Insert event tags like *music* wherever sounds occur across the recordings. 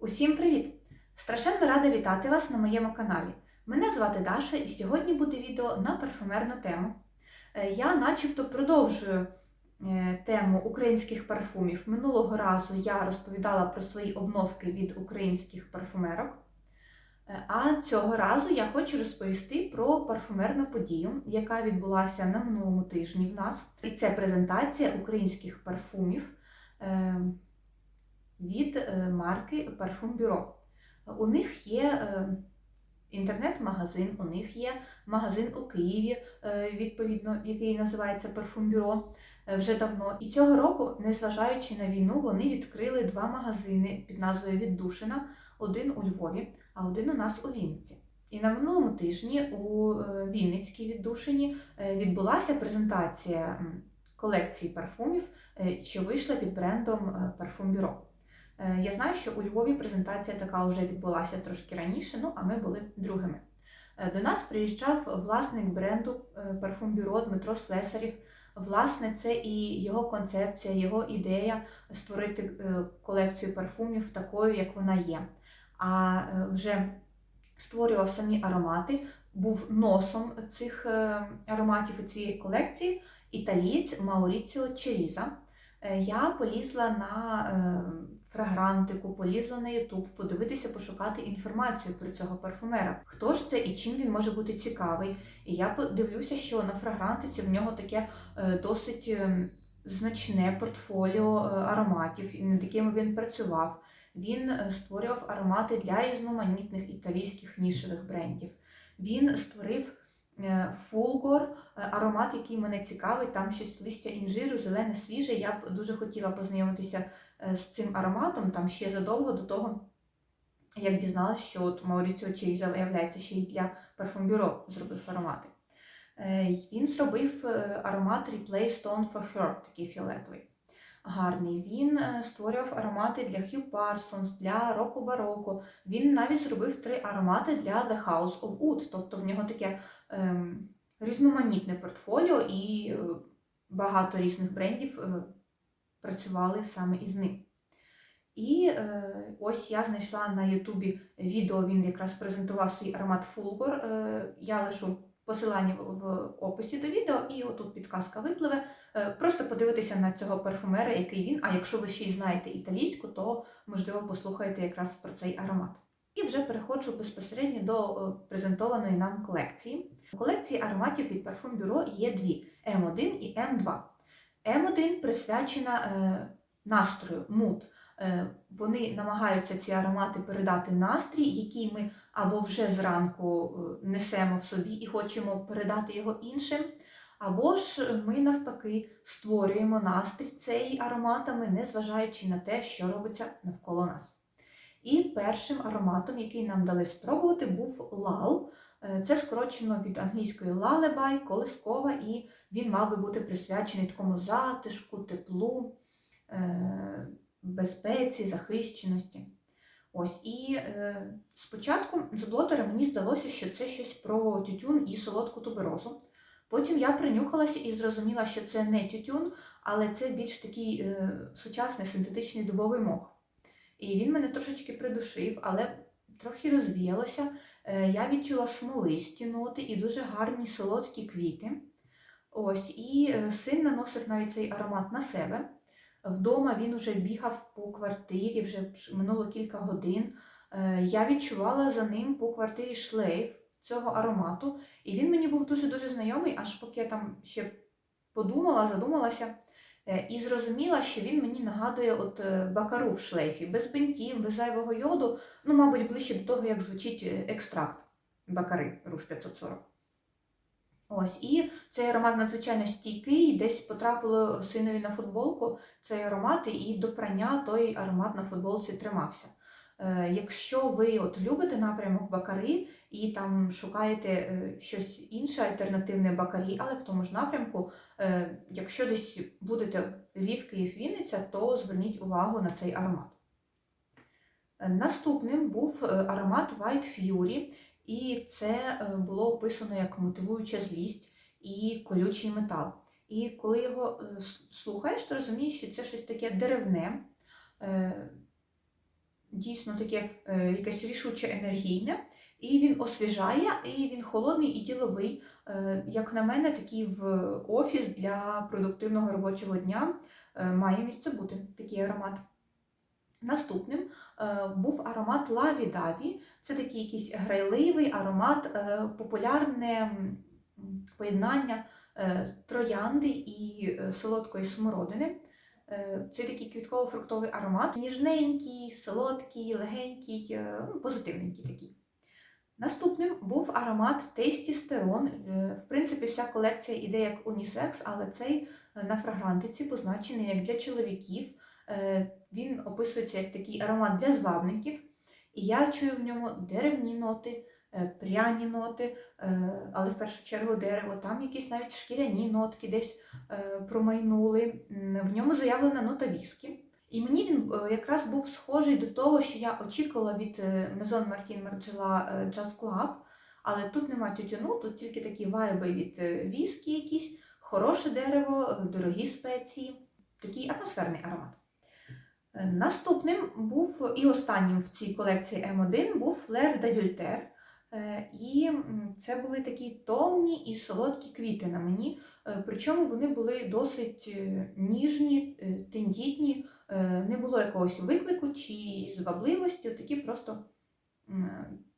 Усім привіт! Страшенно рада вітати вас на моєму каналі. Мене звати Даша, і сьогодні буде відео на парфумерну тему. Е, Я начебто продовжую е, тему українських парфумів. Минулого разу я розповідала про свої обновки від українських парфумерок. Е, А цього разу я хочу розповісти про парфумерну подію, яка відбулася на минулому тижні в нас. І це презентація українських парфумів від е, марки Parfum Bureau. У них є е, інтернет-магазин, у них є магазин у Києві, е, відповідно, який називається Parfum Bureau вже давно. І цього року, незважаючи на війну, вони відкрили два магазини під назвою Віддушина, один у Львові, а один у нас у Вінниці. І на минулому тижні у Вінницькій віддушині відбулася презентація колекції парфумів, що вийшла під брендом Parfum Bureau. Е, Я знаю, що у Львові презентація така вже відбулася трошки раніше, ну а ми були другими. Е, До нас приїжджав власник бренду е, Bureau Дмитро Слесарів. Власне, це і його концепція, його ідея створити колекцію парфумів такою, як вона є. А вже створював самі аромати, був носом цих ароматів і цієї колекції італієць Мауріціо Черіза. Е, Я полізла на е, фрагрантику, полізла на Ютуб, подивитися, пошукати інформацію про цього парфумера. Хто ж це і чим він може бути цікавий? І я подивлюся, що на фрагрантиці в нього таке е, досить значне портфоліо ароматів, над якими він працював. Він створював аромати для різноманітних італійських нішевих брендів. Він створив Фулгор, е, аромат, який мене цікавить, там щось листя інжиру, зелене, свіже. Я б дуже хотіла познайомитися е, з цим ароматом там ще задовго до того, як дізналась, що от Мауріціо Черіза, виявляється, ще й для Bureau зробив аромати. Е, Він зробив е, аромат Replay Stone for Her, такий фіолетовий. Гарний. Він е, створював аромати для Hugh Parsons, для Року Бароко. Він навіть зробив три аромати для The House of Wood, тобто в нього таке ем, різноманітне портфоліо і е, багато різних брендів е, працювали саме із ним. І е, ось я знайшла на Ютубі відео, він якраз презентував свій аромат Fulgor. Е, я лишу посилання в, описі до відео, і отут підказка випливе. Е, просто подивитися на цього парфумера, який він. А якщо ви ще й знаєте італійську, то можливо послухаєте якраз про цей аромат. І вже переходжу безпосередньо до е, презентованої нам колекції. У колекції ароматів від Parfum Bureau є дві: М1 і М2. М1 присвячена е, настрою, муд. Е, Вони намагаються ці аромати передати настрій, який ми або вже зранку е, несемо в собі і хочемо передати його іншим, або ж ми навпаки створюємо настрій цей ароматами, незважаючи на те, що робиться навколо нас. І першим ароматом, який нам дали спробувати, був лал. Е, Це скорочено від англійської lullaby, колискова, і він мав би бути присвячений такому затишку, теплу, безпеці, захищеності. Ось, і е, спочатку з блотера мені здалося, що це щось про тютюн і солодку туберозу. Потім я принюхалася і зрозуміла, що це не тютюн, але це більш такий е, сучасний синтетичний дубовий мох. І він мене трошечки придушив, але трохи розвіялося. Е, я відчула смолисті ноти і дуже гарні солодкі квіти. Ось, і е, син наносив навіть цей аромат на себе. Вдома він уже бігав по квартирі, вже минуло кілька годин. Е, Я відчувала за ним по квартирі шлейф цього аромату, і він мені був дуже-дуже знайомий, аж поки я там ще подумала, задумалася е, і зрозуміла, що він мені нагадує от е, бакару в шлейфі, без бинтів, без зайвого йоду, ну, мабуть, ближче до того, як звучить екстракт бакари Руш 540. Ось, і цей аромат надзвичайно стійкий, десь потрапило синові на футболку цей аромат, і до прання той аромат на футболці тримався. Е, якщо ви от любите напрямок бакари і там шукаєте е, щось інше, альтернативне бакарі, але в тому ж напрямку, е, якщо десь будете Львів, Київ, Вінниця, то зверніть увагу на цей аромат. Наступним був аромат White Fury, і це е, було описано як мотивуюча злість і колючий метал. І коли його е, слухаєш, то розумієш, що це щось таке деревне, е, дійсно таке якесь рішуче енергійне, і він освіжає, і він холодний і діловий. Як на мене, такий в офіс для продуктивного робочого дня має місце бути такий аромат. Наступним е, був аромат Лаві Даві. Це такий якийсь грайливий аромат, е, популярне поєднання е, троянди і солодкої смородини. Це такий квітково-фруктовий аромат, ніжненький, солодкий, легенький, ну, позитивненький такий. Наступним був аромат Tasty Стерон. Е, В принципі, вся колекція іде як унісекс, але цей на фрагрантиці позначений як для чоловіків. Він описується як такий аромат для звабників. І я чую в ньому деревні ноти, е, пряні ноти, е, але в першу чергу дерево, там якісь навіть шкіряні нотки десь е, промайнули. В ньому заявлена нота віскі. І мені він якраз був схожий до того, що я очікувала від Martin Margiela е, Jazz Club, але тут нема тютюну, тут тільки такі вайби від віскі якісь, хороше дерево, дорогі спеції, такий атмосферний аромат. Е, Наступним був і останнім в цій колекції М1 був Флер d'Adultère. Е, І це були такі томні і солодкі квіти на мені, е, причому вони були досить ніжні, тендітні, не було якогось виклику чи звабливості, такі просто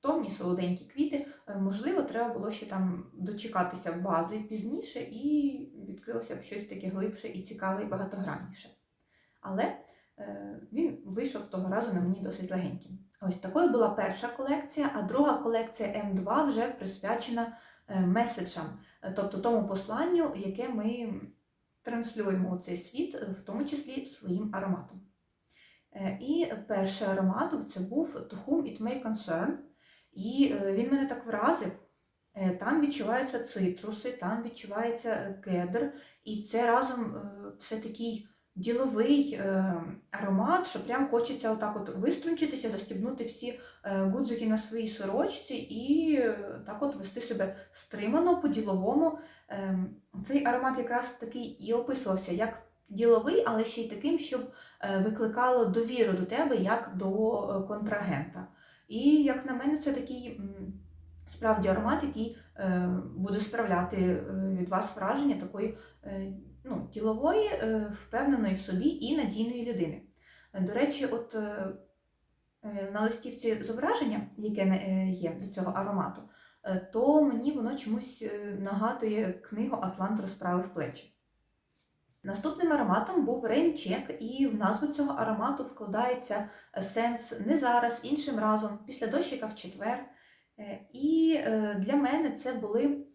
томні солоденькі квіти. Можливо, треба було ще там дочекатися бази пізніше і відкрилося б щось таке глибше і цікаве, і багатогранніше. Але він вийшов того разу на мені досить легеньким. Ось такою була перша колекція, а друга колекція М2 вже присвячена е, меседжам, е, тобто тому посланню, яке ми транслюємо у цей світ, е, в тому числі своїм ароматом. Е, І перший аромат це був To Whom It May Concern. І е, він мене так вразив. Е, Там відчуваються цитруси, там відчувається е, кедр, і це разом е, все такий діловий е, аромат, що прям хочеться отак от виструнчитися, застібнути всі е, гудзики на своїй сорочці і е, так от вести себе стримано, по-діловому. Е, Цей аромат якраз такий і описувався як діловий, але ще й таким, щоб викликало довіру до тебе як до контрагента. І, як на мене, це такий справді аромат, який буде справляти від вас враження такої ну, ділової, е, впевненої в собі і надійної людини. До речі, от е, е, на листівці зображення, яке є до цього аромату, то мені воно чомусь нагадує книгу Атлант розправив плечі. Наступним ароматом був Рейнчек, і в назву цього аромату вкладається сенс не зараз, іншим разом, після дощика в четвер. І для мене це були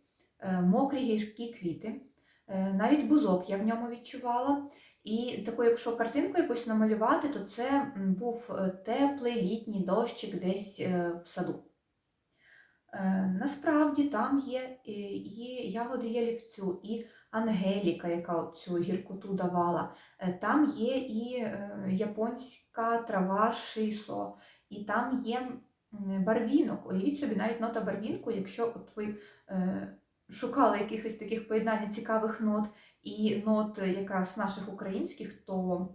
мокрі гіркі квіти. Е, Навіть бузок я в ньому відчувала. І таку, якщо картинку якусь намалювати, то це був е, теплий літній дощик десь е, в саду. Насправді там є і ягоди ялівцю, і Ангеліка, яка цю гіркоту давала. Там є і японська трава шисо, і там є барвінок. Уявіть собі, навіть нота барвінку, якщо от ви шукали якихось таких поєднань цікавих нот і нот якраз наших українських, то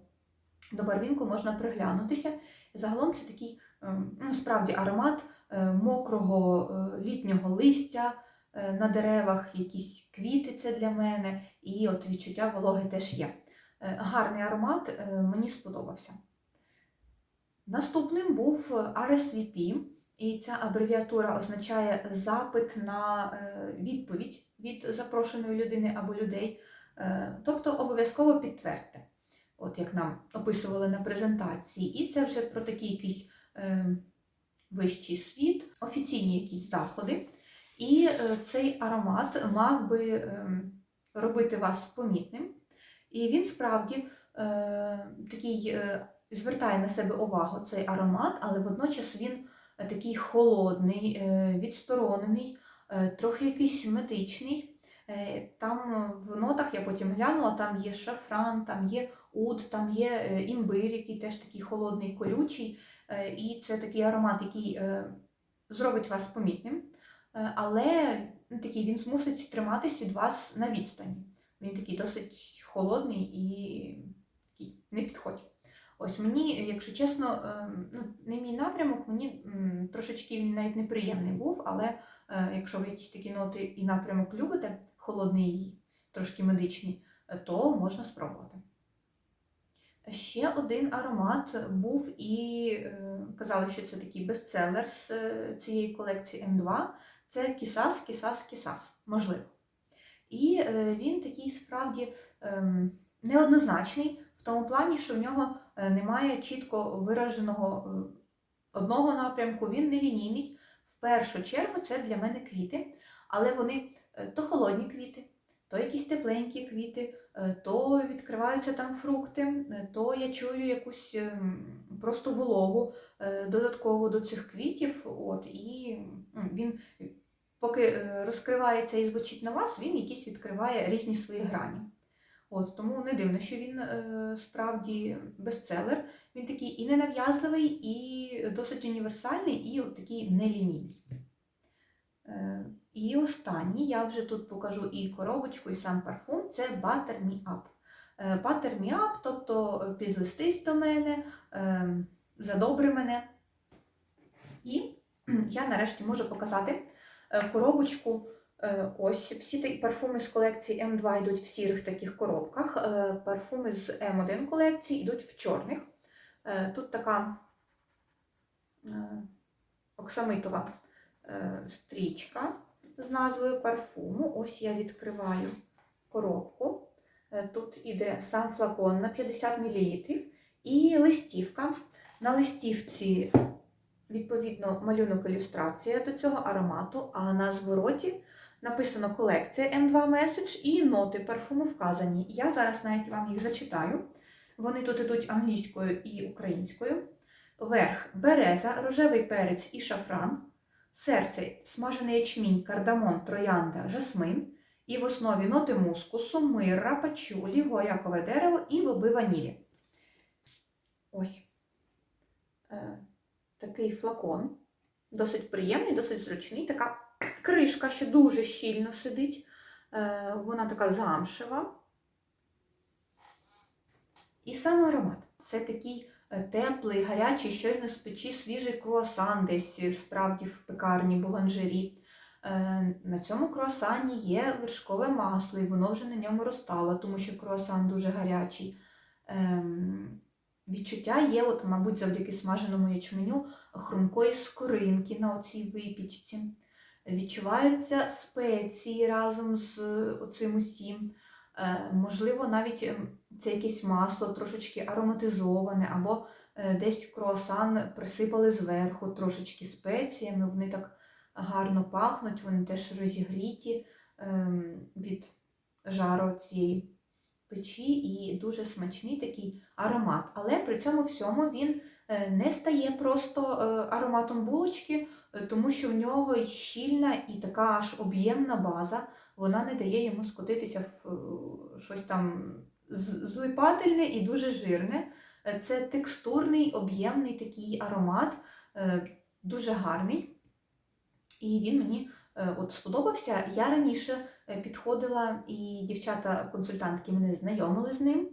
до барвінку можна приглянутися. Загалом це такий ем, ну, справді аромат е, мокрого е, літнього листя е, на деревах, якісь квіти це для мене, і от відчуття вологи теж є. Гарний аромат, мені сподобався. Наступним був RSVP, і ця абревіатура означає запит на е, відповідь від запрошеної людини або людей. Е, Тобто обов'язково підтвердьте, от як нам описували на презентації. І це вже про такий якийсь е, вищий світ, офіційні якісь заходи. І цей аромат мав би робити вас помітним. І він справді такий звертає на себе увагу цей аромат, але водночас він такий холодний, е, відсторонений, е, трохи якийсь медичний. Е, Там в нотах я потім глянула, там є шафран, там є уд, там є імбир, який теж такий холодний, колючий. І це такий аромат, який зробить вас помітним, але ну, такий він змусить триматись від вас на відстані. Він такий досить холодний і такий не підходь. Ось мені, якщо чесно, ем, ну, не мій напрямок, мені трошечки він навіть неприємний був, але е, якщо ви якісь такі ноти і напрямок любите, холодний, трошки медичний, е, то можна спробувати. Ще один аромат був і е, казали, що це такий бестселер з цієї колекції М2. Це Кісас, Кісас, Кісас, можливо. І він такий справді ем, неоднозначний в тому плані, що в нього немає чітко вираженого е, одного напрямку, він не лінійний. В першу чергу це для мене квіти, але вони е, то холодні квіти, то якісь тепленькі квіти, е, то відкриваються там фрукти, е, то я чую якусь ем, просто вологу е, додатково до цих квітів. От, і він, поки е, розкривається і звучить на вас, він якісь відкриває різні свої грані. От, тому не дивно, що він е, справді бестселер. Він такий і ненав'язливий, і досить універсальний, і от такий нелінійний. Е, і останній, я вже тут покажу і коробочку, і сам парфум це Butter Me Up. Е, Butter Me Up, тобто е, підлистись до мене, е, задобри мене. І *clears throat* я нарешті можу показати е, коробочку. Е, Ось всі ті парфуми з колекції М2 йдуть в сірих таких коробках. е, Парфуми з М1 колекції йдуть в чорних. Е, Тут така оксамитова стрічка з назвою парфуму. Ось я відкриваю коробку. Тут іде сам флакон на 50 мл і листівка. На листівці, відповідно, малюнок ілюстрація до цього аромату, а на звороті написано колекція M2 Message і ноти парфуму вказані. Я зараз навіть вам їх зачитаю. Вони тут ідуть англійською і українською. Верх береза, рожевий перець і шафран. Серце смажений ячмінь, кардамон, троянда, жасмин. І в основі ноти мускусу, мирра, пачулі, гуаякове дерево і боби ванілі. Ось е, такий флакон. Досить приємний, досить зручний. Така кришка, що дуже щільно сидить. Е, вона така замшева. І сам аромат. Це такий е, теплий, гарячий, щойно з печі свіжий круасан десь е, справді в пекарні, буланжері. На цьому круасані є вершкове масло, і воно вже на ньому розтало, тому що круасан дуже гарячий. Ем, Відчуття є, от, мабуть, завдяки смаженому ячменю хрумкої скоринки на оцій випічці. Відчуваються спеції разом з е, оцим усім. Е, Можливо, навіть ем, це якесь масло трошечки ароматизоване, або е, десь круасан присипали зверху трошечки спеціями, вони так гарно пахнуть, вони теж розігріті ем, від жару цієї печі і дуже смачний такий аромат. Але при цьому всьому він не стає просто ароматом булочки, тому що в нього щільна і така аж об'ємна база. Вона не дає йому скотитися в е, щось там злипательне і дуже жирне. Е, Це текстурний, об'ємний такий аромат, е, дуже гарний. І він мені е, от сподобався. Я раніше е, підходила, і дівчата-консультантки мене знайомили з ним.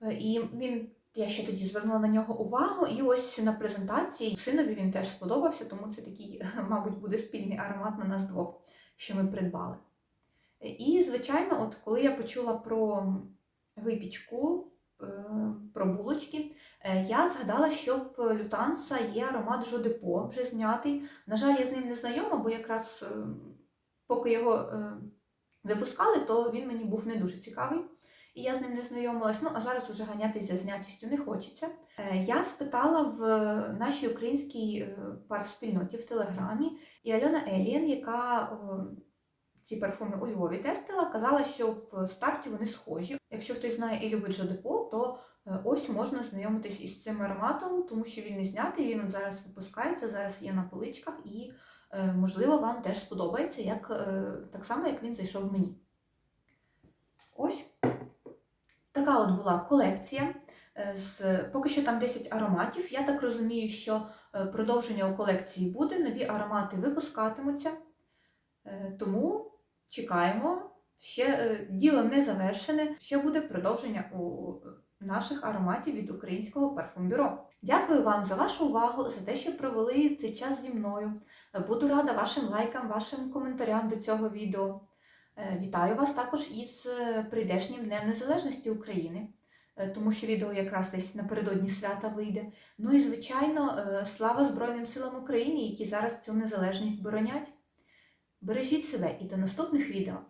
Е, І він, я ще тоді звернула на нього увагу, і ось на презентації синові він теж сподобався, тому це такий, *laughs* мабуть, буде спільний аромат на нас двох, що ми придбали. І, звичайно, от коли я почула про випічку, е, про булочки, е, я згадала, що в Лютанса є аромат Жодепо, вже знятий. На жаль, я з ним не знайома, бо якраз е, поки його випускали, то він мені був не дуже цікавий. І я з ним не знайомилась. Ну, а зараз уже ганятись за знятістю не хочеться. Е, Я спитала в нашій українській е, парфспільноті в Телеграмі, і Альона Елієн, яка е, ці парфуми у Львові тестила, казала, що в старті вони схожі. Якщо хтось знає і любить Жодепо, то е, ось можна знайомитись із цим ароматом, тому що він не знятий, він от зараз випускається, зараз є на поличках, і е, можливо вам теж сподобається, як, е, так само, як він зайшов мені. Ось така от була колекція. е, З, поки що там 10 ароматів. Я так розумію, що е, продовження у колекції буде, нові аромати випускатимуться. Е, Тому чекаємо. Ще діло не завершене, ще буде продовження у наших ароматів від українського парфумбюро. Дякую вам за вашу увагу, за те, що провели цей час зі мною. Буду рада вашим лайкам, вашим коментарям до цього відео. Е, Вітаю вас також із е, прийдешнім Днем Незалежності України, е, тому що відео якраз десь напередодні свята вийде. Ну і, звичайно, слава Збройним силам України, які зараз цю незалежність боронять. Бережіть себе і до наступних відео!